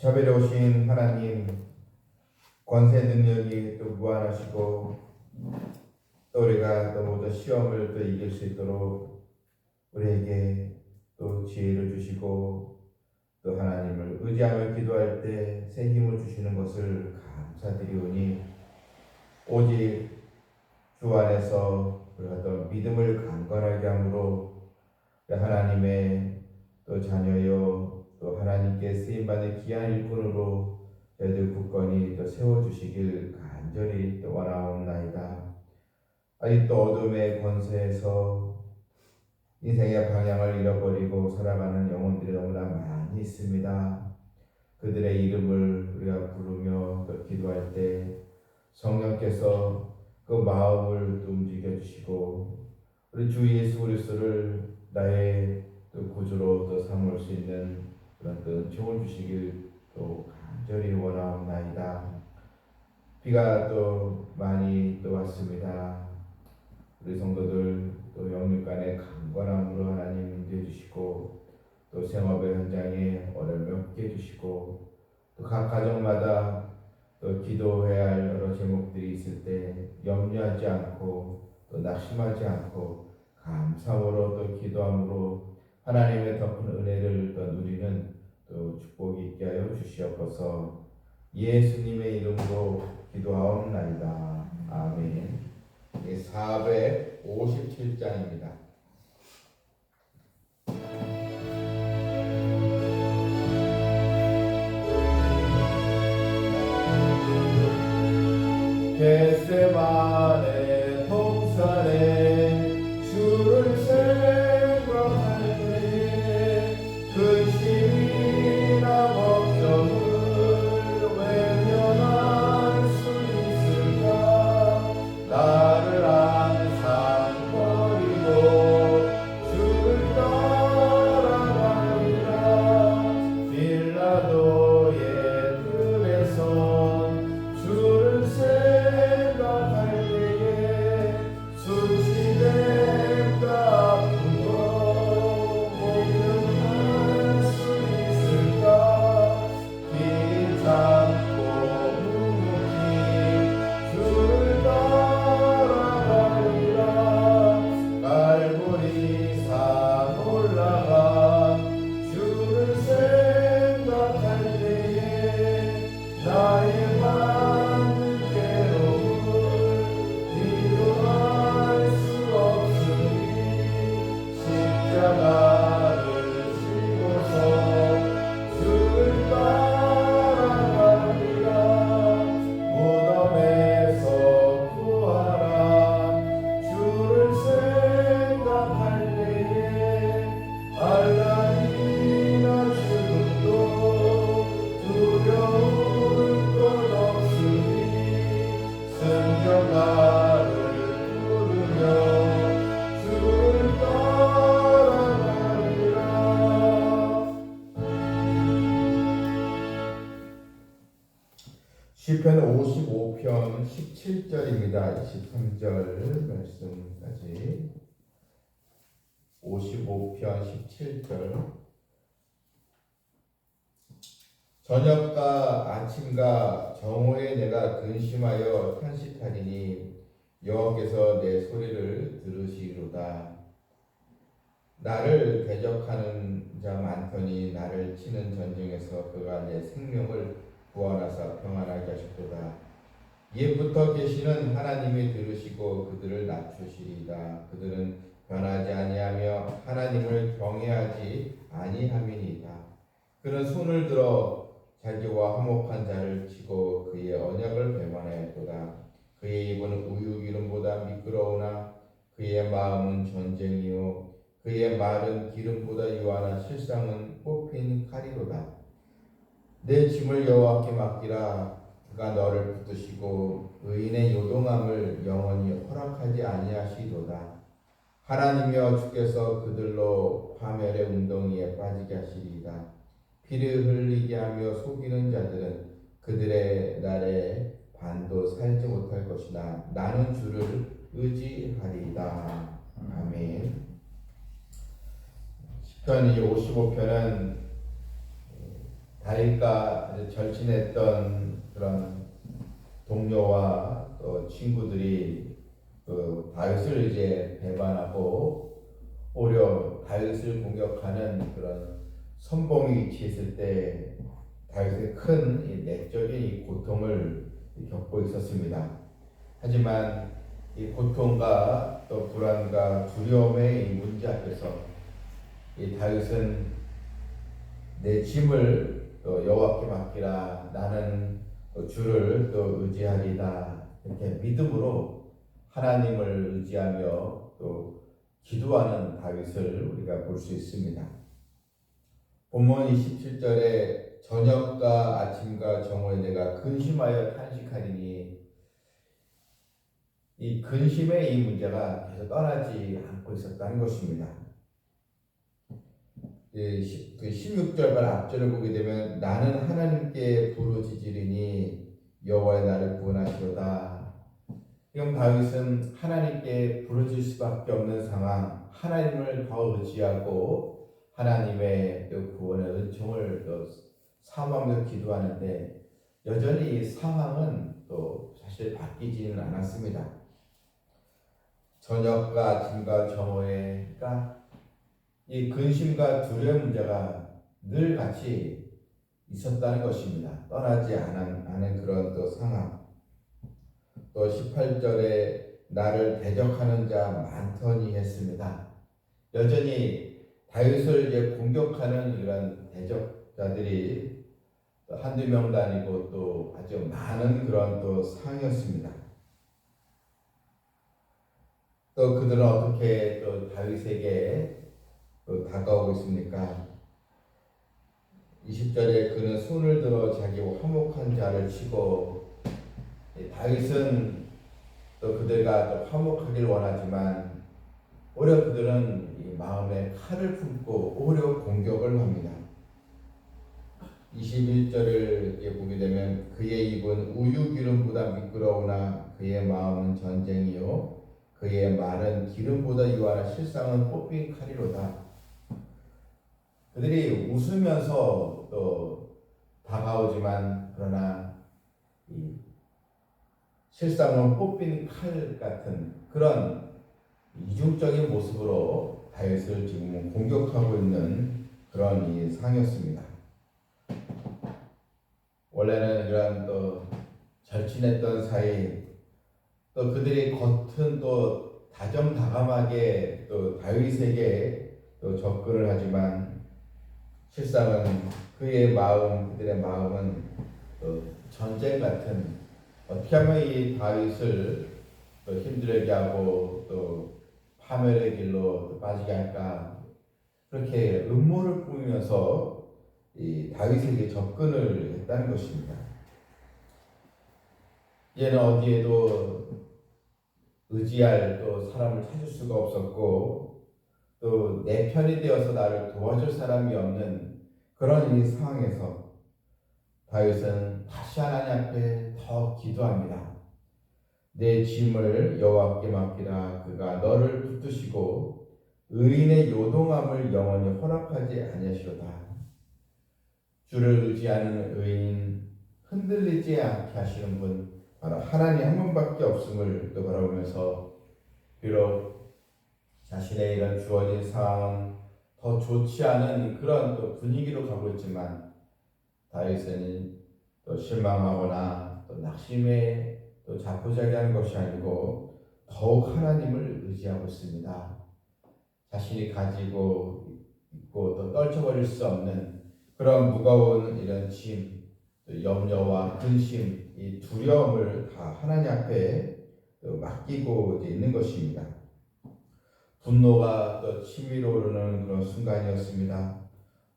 자비로우신 하나님 권세 능력이 또 무한하시고 또 우리가 또 모두 시험을 또 이길 수 있도록 우리에게 또 지혜를 주시고 또 하나님을 의지하며 기도할 때 새 힘을 주시는 것을 감사드리오니 오직 주 안에서 우리가 또 믿음을 강건하게 함으로 하나님의 또 자녀요 또 하나님께 쓰임 받는 귀한 일꾼으로 저희들 굳건히 또 세워 주시길 간절히 또 원하옵나이다. 아직도 어둠의 권세에서 인생의 방향을 잃어버리고 살아가는 영혼들이 너무나 많이 있습니다. 그들의 이름을 우리가 부르며 또 기도할 때 성령께서 그 마음을 또 움직여 주시고 우리 주 예수 그리스도를 나의 또 구주로 또 삼을 수 있는 그런 또 은총을 주시길 또 간절히 원하옵나이다. 비가 또 많이 또 왔습니다. 우리 성도들 또 영육간의 강건함으로 하나님 인도해 주시고 또 생업의 현장에 어려움이 없게 해주시고 또 각 가정마다 또 기도해야 할 여러 제목들이 있을 때 염려하지 않고 또 낙심하지 않고 감사함으로 또 기도함으로 하나님의 더 큰 은혜를 또 누리는 또 축복이 있게 하여 주시옵소서 예수님의 이름으로 기도하옵나이다. 아멘. 457장입니다. 시편 55편 17절입니다. 23절 말씀까지 55편 17절 저녁과 아침과 정오에 내가 근심하여 탄식하리니 여호와께서 내 소리를 들으시리로다. 나를 대적하는 자 많더니 나를 치는 전쟁에서 그가 내 생명을 구원하사 평안하게 하셨도다. 옛부터 계시는 하나님이 들으시고 그들을 낮추시리이다. 그들은 변하지 아니하며 하나님을 경외하지 아니함이니이다. 그는 손을 들어 자기와 화목한 자를 치고 그의 언약을 배반하였도다. 그의 입은 우유 기름보다 미끄러우나 그의 마음은 전쟁이요 그의 말은 기름보다 유하나 실상은 뽑힌 칼이로다. 내 짐을 여호와께 맡기라. 그가 너를 붙드시고 의인의 요동함을 영원히 허락하지 아니하시도다. 하나님이여 주께서 그들로 파멸의 웅덩이에 빠지게 하시리이다. 피를 흘리게 하며 속이는 자들은 그들의 날에 반도 살지 못할 것이나 나는 주를 의지하리이다. 아멘. 시편 이 55편은 아주 절친했던 그런 동료와 또 친구들이 그 다윗을 이제 배반하고 오히려 다윗을 공격하는 그런 선봉이 위치했을 때 다윗의 큰이 내적인 이 고통을 겪고 있었습니다. 하지만 이 고통과 또 불안과 두려움의 이 문제 앞에서 이 다윗은 내 짐을 또 여호와께 맡기라 나는 또 주를 또 의지하리다 이렇게 믿음으로 하나님을 의지하며 또 기도하는 다윗을 우리가 볼 수 있습니다. 본문 27절에 저녁과 아침과 정오에 내가 근심하여 탄식하리니 이 근심의 이 문제가 계속 떠나지 않고 있었다는 것입니다. 예, 시- 그 16절과 앞절을 보게 되면 나는 하나님께 부르짖으리니 여호와의 나를 구원하시로다. 지금 다윗은 하나님께 부르짖을 수밖에 없는 상황, 하나님을 더 의지하고 하나님의 그 구원의 은총을 또 사모하면서 기도하는데 여전히 이 상황은 또 사실 바뀌지는 않았습니다. 저녁과 아침과 정오에 그러니까 이 근심과 두려움 문제가 늘 같이 있었다는 것입니다. 떠나지 않은, 않은 그런 또 상황. 또 18절에 나를 대적하는 자 많더니 했습니다. 여전히 다윗을 이제 공격하는 이런 대적자들이 또 한두 명도 아니고 또 아주 많은 그런 또 상이었습니다. 또 그들은 어떻게 또 다윗에게 또 다가오고 있습니까? 20절에 그는 손을 들어 자기 화목한 자를 치고 이 다윗은 또 그들과 또 화목하길 원하지만 오히려 그들은 이 마음에 칼을 품고 오히려 공격을 합니다. 21절을 보게 되면 그의 입은 우유 기름보다 미끄러우나 그의 마음은 전쟁이요 그의 말은 기름보다 유하나 실상은 뽑힌 칼이로다. 그들이 웃으면서 또 다가오지만 그러나 이 실상은 뽑힌 칼 같은 그런 이중적인 모습으로 다윗을 지금 공격하고 있는 그런 이 상이었습니다. 원래는 이런 또 절친했던 사이 또 그들이 겉은 또 다정다감하게 또 다윗에게 또 접근을 하지만 실상은 그의 마음 그들의 마음은 또 전쟁 같은 어떻게 하면 이 다윗을 또 힘들게 하고 또 파멸의 길로 또 빠지게 할까 그렇게 음모를 꾸미면서 이 다윗에게 접근을 했다는 것입니다. 얘는 어디에도 의지할 또 사람을 찾을 수가 없었고 또 내 편이 되어서 나를 도와줄 사람이 없는 그런 이 상황에서 다윗은 다시 하나님 앞에 더 기도합니다. 내 짐을 여호와께 맡기라 그가 너를 붙드시고 의인의 요동함을 영원히 허락하지 아니하시로다. 주를 의지하는 의인 흔들리지 않게 하시는 분 바로 하나님 한 분밖에 없음을 또 바라보면서 비록 자신의 이런 주어진 상황은 더 좋지 않은 그런 또 분위기로 가고 있지만 다윗은 또 실망하거나 또 낙심에 또 자포자기하는 것이 아니고 더욱 하나님을 의지하고 있습니다. 자신이 가지고 있고 또 떨쳐버릴 수 없는 그런 무거운 이런 짐, 또 염려와 근심, 이 두려움을 다 하나님 앞에 또 맡기고 있는 것입니다. 분노가 또 치밀어 오르는 그런 순간이었습니다.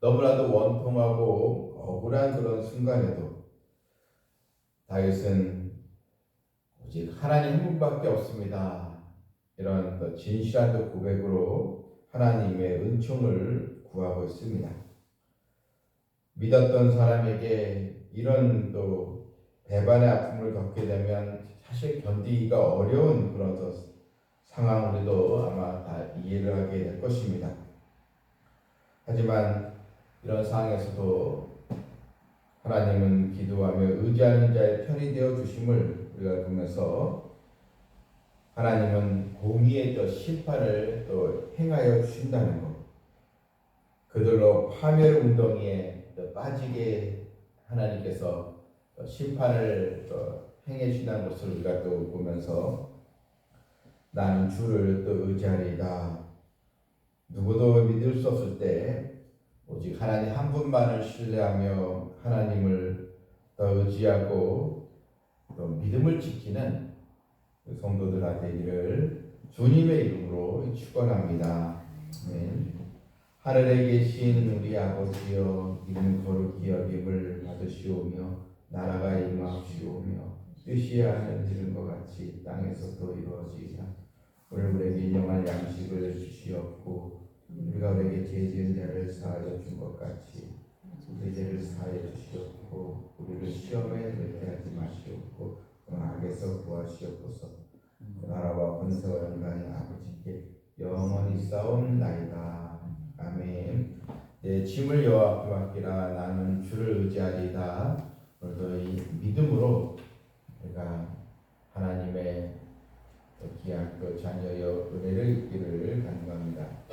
너무나도 원통하고 억울한 그런 순간에도 다윗은 오직 하나님 한 분밖에 없습니다. 이런 또 진실한 또 고백으로 하나님의 은총을 구하고 있습니다. 믿었던 사람에게 이런 또 배반의 아픔을 겪게 되면 사실 견디기가 어려운 그런 또 상황 우리도 아마 다 이해를 하게 될 것입니다. 하지만 이런 상황에서도 하나님은 기도하며 의지하는 자의 편이 되어 주심을 우리가 보면서 하나님은 공의의 또 심판을 또 행하여 주신다는 것. 그들로 파멸 운동에 또 빠지게 하나님께서 또 심판을 또 행해 주신다는 것을 우리가 또 보면서 나는 주를 또 의지하리이다. 누구도 믿을 수 없을 때 오직 하나님 한 분만을 신뢰하며 하나님을 더 의지하고 또 믿음을 지키는 그 성도들아 되기를 주님의 이름으로 축원합니다. 아멘. 하늘에 계신 우리 아버지여 이름 거룩히 여김을 받으시오며 나라가 임하시오며 뜻이 하늘 이룬 것 같이 땅에서도 이루어지리라 오늘 우리에게 인용할 양식을 주시옵고 우리가 우리에게 죄 지은 자를 사하여 준 것 같이 우리 죄를 사하여 주시옵고 우리를 시험에 들게 하지 마시옵고 그 악에서 구하시옵소서. 그 나라와 권세와 영광이 아버지께 영원히 싸움나이다. 아멘. 내 짐을 여호와 앞에 맡기라. 나는 주를 의지하리다. 오늘도 이 믿음으로 우리가 하나님의 귀한 그 자녀여 은혜를 입기를 간구합니다.